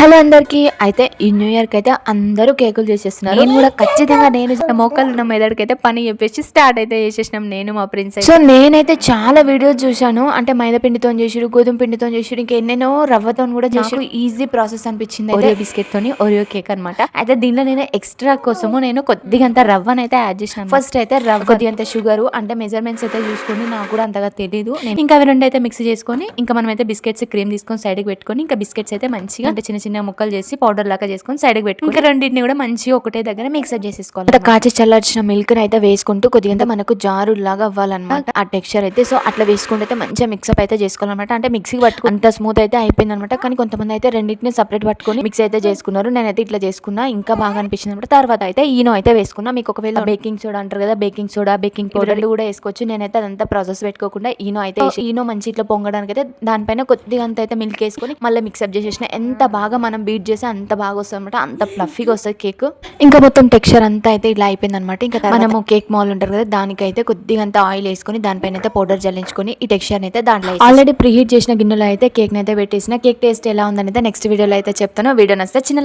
Hello అందరికి. అయితే ఈ న్యూ ఇయర్కి అయితే అందరూ కేకులు చేసేస్తున్నారు నేను కూడా ఖచ్చితంగా నేను చేసిన మోకాలు ఉన్న మెదడుకి అయితే పని చెప్పేసి స్టార్ట్ అయితే చేసేసినాం. నేను మా ప్రిన్స్ సో నేనైతే చాలా వీడియోస్ చూశాను. అంటే మైదా పిండితో చేసిరు గోధుమ పిండితో చేసిరు ఇంకా ఎన్నెన్నో రవ్వతో కూడా చేసిరు. ఈజీ ప్రాసెస్ అనిపించింది ఓరియో బిస్కెట్ తోని ఓరియో కేక్ అన్నమాట. అయితే దీనిలో నేను ఎక్స్ట్రా కోసము నేను కొద్దిగా అంత రవ్వని అయితే యాడ్ చేసినాను. ఫస్ట్ అయితే రవ్వ. కొద్దిగా అంత షుగర్ అంటే మెజర్మెంట్స్ అయితే చూసుకొని నాకు కూడా అంతగా తెలియదు ఇంకా అవి రెండు అయితే మిక్స్ చేసుకొని ఇంకా మనం అయితే బిస్కెట్స్ క్రీమ్ తీసుకొని సైడ్కి పెట్టుకొని ఇంకా బిస్కెట్స్ అయితే మంచిగా అంటే చిన్న చిన్న ముక్కలు చేసి పౌడర్ లాగా చేసుకొని సైడ్కి పెట్టుకొని ఇంకా రెండింటిని కూడా మంచిగా ఒకటే దగ్గర మిక్సర్ చేసేసుకోవాలి కాచి చల్లార్చిన మిల్క్ అయితే వేసుకుంటూ కొద్దిగా మనకు జారు లాగా అవ్వాలన్నమాట. ఆ టెక్స్చర్ అయితే సో అట్లా వేసుకుంటే అయితే మంచిగా మిక్సప్ అయితే చేసుకోవాలన్నమాట. అంటే మిక్సీ పట్టుకు అంత స్మూత్ అయితే అయిపోయింది అనమాట కానీ కొంతమంది అయితే రెండింటిని సపరేట్ పట్టుకొని మిక్స్ అయితే చేసుకున్నారు. నేనైతే ఇట్లా చేసుకున్నా ఇంకా బాగా అనిపించింది అనమాట తర్వాత అయితే ఈనో అయితే వేసుకున్నా. మీకు ఒకవేళ బేకింగ్ సోడా అంటారు కదా బేకింగ్ సోడా బేకింగ్ పౌడర్ కూడా వేసుకోవచ్చు. నేనైతే అదంతా ప్రాసెస్ పెట్టుకోకుండా ఈనో అయితే ఈనో మంచి ఇట్లా పొంగడానికి అయితే దానిపైన కొద్దిగా అంత అయితే మిల్క్ వేసుకొని మళ్ళీ మిక్సప్ చేసేసిన. ఎంత బాగా మనం బీట్ చేస్తే అంత బాగా వస్తుంది అనమాట అంత ఫ్లఫీగా వస్తుంది కేక్ ఇంకా మొత్తం టెక్స్చర్ అంతా అయితే ఇలా అయిపోయింది అనమాట ఇంకా మనము కేక్ మాల్ ఉంటారు కదా దానికైతే కొద్దిగా అంత ఆయిల్ వేసుకొని దానిపైన అయితే పౌడర్ జల్లించుకొని ఈ టెక్స్చర్ అయితే దాంట్లో ఆల్రెడీ ప్రీ హీట్ చేసిన గిన్నెలో అయితే కేక్ అయితే పెట్టేసిన. కేక్ టేస్ట్ ఎలా ఉందని అయితే నెక్స్ట్ వీడియోలో అయితే చెప్తాను. వీడియో నచ్చితే చిన్న